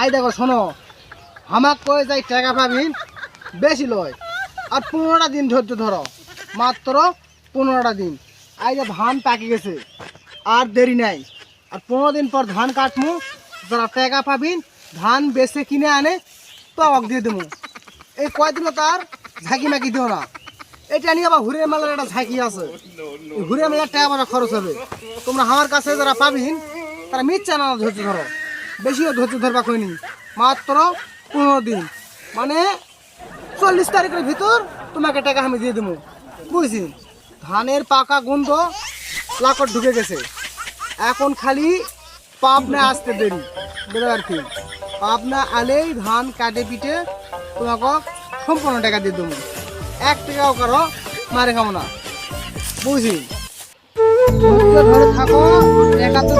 I দেখো, শোনো। আমাক কয়ে যাই টাকা পাবিন বেশি লয়। আর পনেরোটা দিন ধৈর্য ধরো। মাত্র পনেরোটা দিন। আই যে ধান পাকি গেছে, আর দেরি নাই। আর পনেরো দিন পর ধান কাটমু, যারা টাকা পাবিন ধান বেচে কিনে আনে আমাকে দিয়ে দেবো এই কয়দিনও তার ঝাঁকি মাকি দিও না। এটা নিয়ে আবার ঘুরে মেলার একটা ঝাঁকি আছে। ঘুরে মেলার টাকা পয়সা খরচ হবে। তোমরা আমার কাছে যারা পাবিন তারা মিথ্যা না ধৈর্য ধরো। বেশিও ধৈর্য ধরবা কইনি। মাত্র পনেরো দিন। মানে চল্লিশ তারিখের ভিতর তোমাকে টাকা আমি দিয়ে দেবো বুঝছি ধানের পাকা গন্ধ লাকড় ঢুকে গেছে। এখন খালি পাবনা আসতে দেরি। বুঝতে পারছি পাবনা আলেই ধান কাটে পিটে তোমাকে সম্পূর্ণ টাকা দিয়ে দেবো এক টাকাও কারও মারে খাব না। বুঝছি থাকো টাকা তো